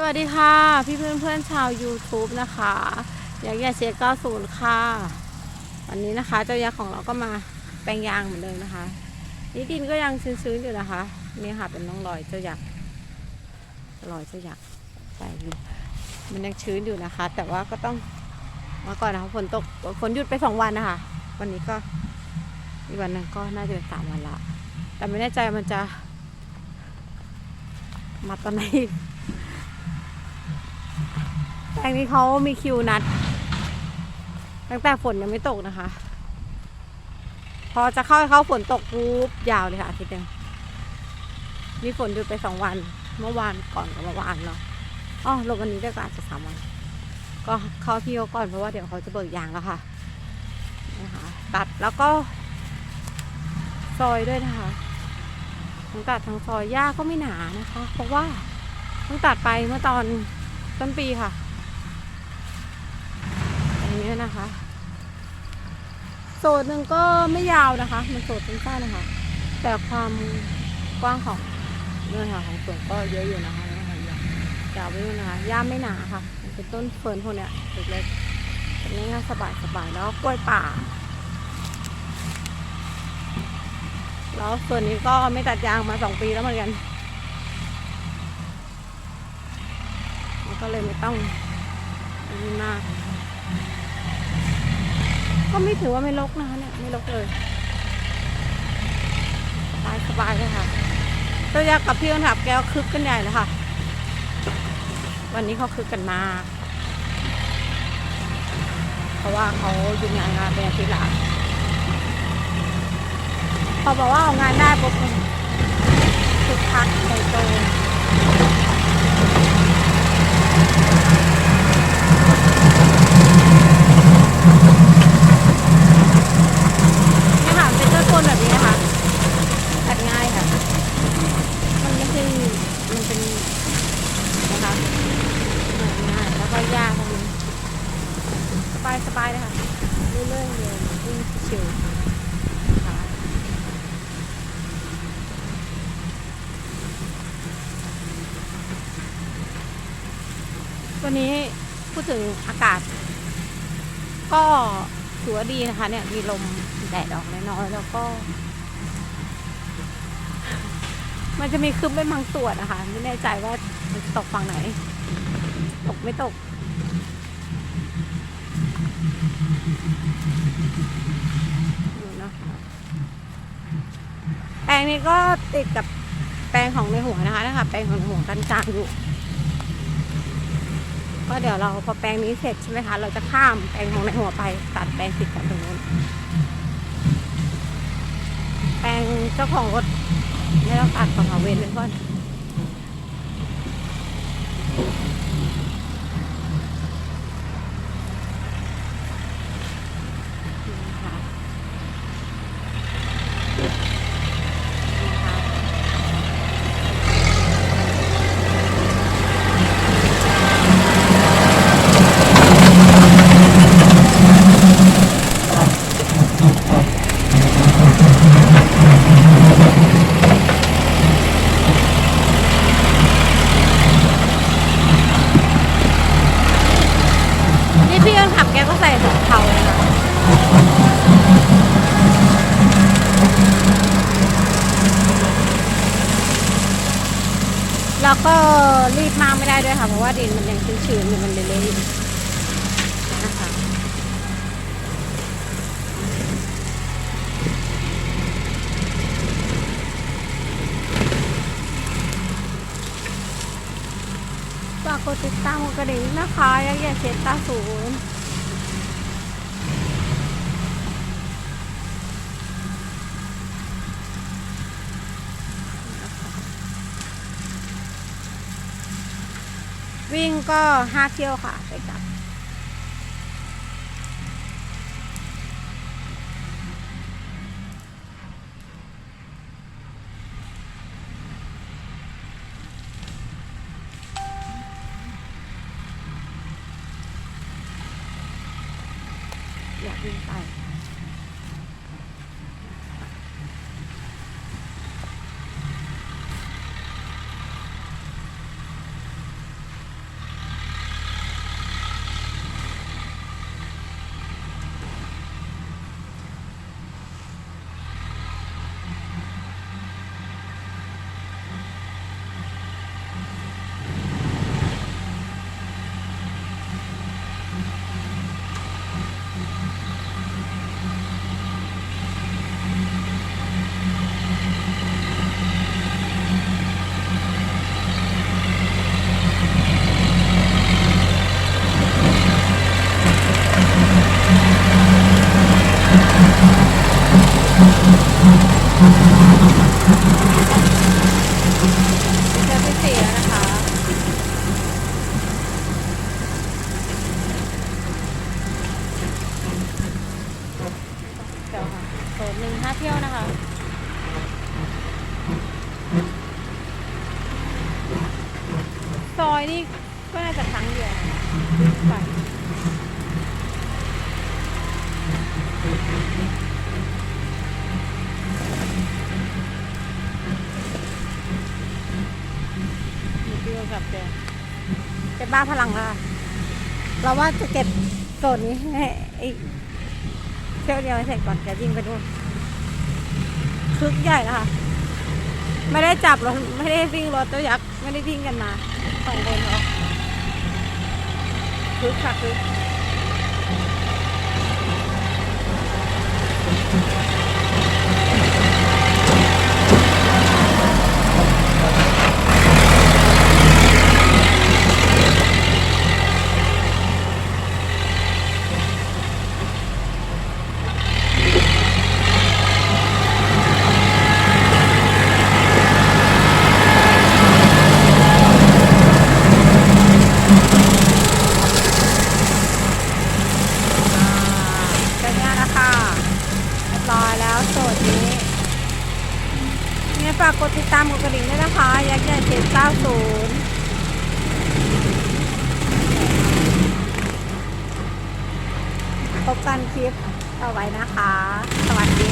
สวัสดีค่ะพี่เพื่อนเพื่อนๆชาว YouTube นะคะยากอยาเชียร์90 ค่ะ วันนี้นะคะ เจ้ายักษ์ของเราก็มาแปลงยางเหมือนเดิมนะคะ นี่ดินก็ยังชื้นๆอยู่นะคะนี่ค่ะเป็นน้องรอยเจ้ายักษ์รอยเจ้ายักษ์ไปอยู่มันยังชื้นอยู่นะคะ แต่ว่าก็ต้องมาก่อนนะคะฝนตกฝนหยุดไปสองวันนะคะ วันนี้ก็อีกวันนึงก็น่าจะเป็นสามวันละแต่ไม่แน่ใจมันจะมาตอนไหน อีกแปลงนี้เขามีคิวนัด ตั้งแต่ฝนยังไม่ตกนะคะ พอจะเข้าให้าฝนตกปุ๊บยาวเลยค่ะอาทิตย์นึงมีฝนหยุดไปสองวัน เมื่อวานก่อนกับเมื่อวานเนาะอ๋อลงวันนี้ได้ก็อาจจะสามวัน ก็เข้าพี่เขาก่อนเพราะว่าเดี๋ยวเขาจะเบิกยางแล้วค่ะนะคะตัดแล้วก็ ซอยด้วยนะคะทั้งตัดทั้งซอยหญ้าก็ไม่หนานะคะ เพราะว่าเพิ่งตัดไปเมื่อตอนต้นปีค่ะ นี้นะคะโซนหนึ่งก็ไม่ยาวนะคะ มันโซนสั้นๆนะคะ แต่ความกว้างของเนื้อหาของสวนก็เยอะอยู่นะคะเนื้อหายาวไว้ดูนะคะหญ้าไม่หนาค่ะ มันเป็นต้นเฟิร์นพวกเนี้ยเล็กๆเป็นง่ายๆสบายๆแล้วกล้วยป่า แล้วส่วนนี้ก็ไม่ตัดยางมาสองปีแล้วเหมือนกันก็เลยไม่ต้องอันนี้มาก ก็ไม่ถือว่าไม่ลกนะคะเนี่ยไม่ลกเลยสบายสบายเลยค่ะเจ้ายักษ์กับพี่คนขับแก้วคึกกันใหญ่เลยค่ะ วันนี้เขาคึกกันมากเพราะว่าเขาหยุดงานงานเป็นอาทิตย์ละพอบอกว่าเอางานได้ปุ๊บคึกคักใหญ่โตเนี่ยค่ะเป็นต้นคนแบบนี้นะคะตัดง่ายค่ะ มันไม่ใช่มันเป็นนะคะตัดง่ายแล้วก็ยากตรงนี้สบายสบายเลยค่ะเรื่อยๆเลยวิ่งชิวๆนะคะวันนี้พูดถึงอากาศ ก็ถือว่าดีนะคะ เนี่ยมีลมแดดออกน้อยๆแล้วก็ มันจะมีครึ้มเป็นบางส่วนนะคะ ไม่แน่ใจว่ามันจะตกฝั่งไหน ตกไม่ตก ดูนะคะแปลงนี้ก็ติดกับแปลงของในหัวนะคะนะคะ แปลงของในหัวกันกลางอยู่ ก็เดี๋ยวเราพอแปลงนี้เสร็จใช่ไหมคะ เราจะข้ามแปลงของในหัวไปตัดแปลงติดกันตรงนู้นแปลงเจ้าของรถไม่ต้องตัดของเอาเวนไว้ก่อนนะคะนี่นะคะ นี่พี่คนขับแกก็ใส่ถุงเทาเลยนะ แล้วก็รีบมากไม่ได้ด้วยค่ะ เพราะว่าดินมันยังชื้นๆอยู่มันเละๆอยู่นะคะฝากกดติดตามกดกระดิ่งนะคะยักษ์ใหญ่เซตาศูนย์ วิ่งก็ห้าเที่ยวค่ะไปกลับ อยากวิ่งไป เดือที่สี่แล้วนะคะ เดี๋ซหนึ่งห้าเที่ยวนะคะซอยนี่ก็น่าจะครั้งเดียวไป เก็บบ้าพลังแล้วค่ะ เราว่าจะเก็บโซนนี้ให้ไอ้เที่ยวเดียวให้เสร็จก่อนแกวิ่งไปดูคึกใหญ่นะคะไม่ได้จับรถไม่ได้วิ่งรถตัวยักษ์ไม่ได้วิ่งกันมาสองคนหรอกคึกค่ะคึกเป็นงานนะคะเรียบร้อยแล้วโสดนี้ เนี่ยฝากกดติดตามกดกระดิ่งด้วยนะคะ ยักษ์ใหญ่เจ็ดเก้าศูนย์พบกันคลิปต่อไปนะคะ สวัสดี